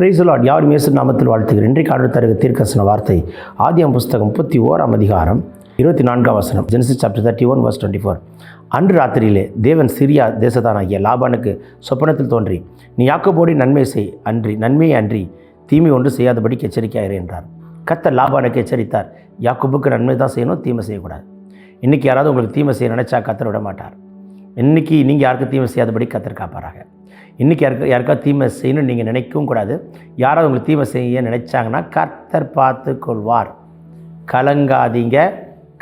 Praise the Lord யார் மேசு நாமத்தில் வாழ்த்துகிறேன். இன்றைக்கு ஆண்டு தருக தீர்க்கசன வார்த்தை ஆதியம் புஸ்தகம் முப்பத்தி ஓராம் அதிகாரம் இருபத்தி நான்காம் வசனம் Genesis chapter thirty one verse twenty four அன்று ராத்திரியிலே தேவன் சிரியா தேசத்தானாகிய லாபானுக்கு சொப்பனத்தில் தோன்றி நீ யாக்கோபோடி நன்மை செய் அன்றி நன்மையை அன்றி தீமை ஒன்று செய்யாதபடிக்கு எச்சரிக்கையாயிரு என்றார். கத்தர் லாபானுக்கு எச்சரித்தார் யாக்கோபுக்கு நன்மை தான் செய்யணும் தீமை செய்யக்கூடாது. இன்றைக்கி யாராவது உங்களுக்கு தீமை செய்ய நினச்சா கத்தர் விட மாட்டார் இன்றைக்கி நீங்கள் யாருக்கும் தீமை செய்யாதபடி கத்தர் காப்பாராக. இன்றைக்கி யாருக்கு யாருக்காவது தீமை செய்யணும்னு நீங்கள் நினைக்கவும் கூடாது. யாராவது உங்களுக்கு தீமை செய்ய நினைச்சாங்கன்னா கர்த்தர் பார்த்து கொள்வார் கலங்காதீங்க.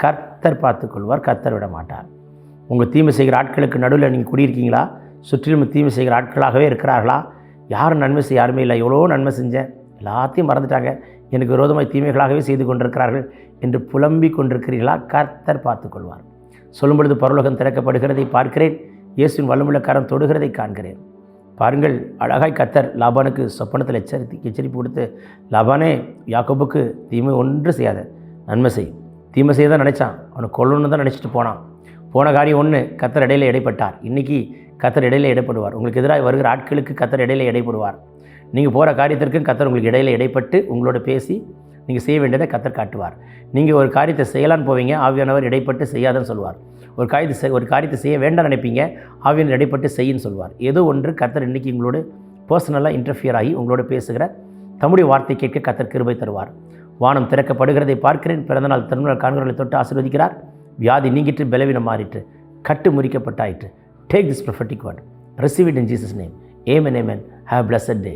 கர்த்தர் பார்த்து கொள்வார் கர்த்தர் விட மாட்டார் உங்கள் தீமை செய்கிற ஆட்களுக்கு நடுவில் நீங்கள் குடியிருக்கீங்களா? சுற்றிலும் தீமை செய்கிற ஆட்களாகவே இருக்கிறார்களா? யாரும் நன்மை செய்ய யாருமே இல்லை. எவ்வளோ நன்மை செஞ்சேன். எல்லாத்தையும் மறந்துட்டாங்க. எனக்கு விரோதமாக தீமைகளாகவே செய்து கொண்டிருக்கிறார்கள் என்று புலம்பிக் கொண்டிருக்கிறீர்களா? கர்த்தர் பார்த்து கொள்வார் சொல்லும் பொழுது பரலோகம் திறக்கப்படுகிறதை பார்க்கிறேன். இயேசுவின் வல்லமுள்ள தொடுகிறதை காண்கிறேன். பாருங்கள் அழகாய் கத்தர் லாபானுக்கு சொப்பனத்தில் எச்சரித்து எச்சரிப்பு கொடுத்து லாபானே யாக்கோபுக்கு தீமை ஒன்று செய்யாத. நன்மை செய். தீமை செய்ய தான் நினச்சான். அவனை கொல்லணும்னு தான் நினச்சிட்டு போனான். போன காரியம் ஒன்று கத்தர் இடையில இடைப்பட்டார். இன்றைக்கி கத்தர் இடையில இடைப்படுவார். உங்களுக்கு எதிராக வருகிற ஆட்களுக்கு கத்தர் இடையில இடைப்படுவார். நீங்கள் போகிற காரியத்திற்கும் கத்தர் உங்களுக்கு இடையில இடைப்பட்டு உங்களோட பேசி நீங்கள் செய்ய வேண்டியதை கத்தர் காட்டுவார். நீங்கள் ஒரு காரியத்தை செய்யலான்னு போவீங்க ஆவியானவர் இடைப்பட்டு செய்யாதன்னு சொல்லுவார். ஒரு காரியத்தை செய் ஒரு காரியத்தை செய்ய வேண்டாம் நினைப்பீங்க ஆவியானவர் இடைப்பட்டு செய்யுன்னு சொல்லுவார். ஏதோ ஒன்று கத்தர் இன்றைக்கி உங்களோட பர்சனலாக இன்டர்ஃபியர் ஆகி உங்களோட பேசுகிற தம்முடைய வார்த்தை கேட்க கத்தர் கிருபை தருவார். வானம் திறக்கப்படுகிறதை பார்க்கிறேன் பிறந்தநாள் திருநாள் காண்கிறவர்களை தொட்டு ஆசீர்வதிக்கிறார். வியாதி நீங்கிட்டு பலவீனம் மாறிட்டு கட்டு முறிக்கப்பட்டாயிற்று. Take this prophetic word receive it in Jesus name amen amen have blessed day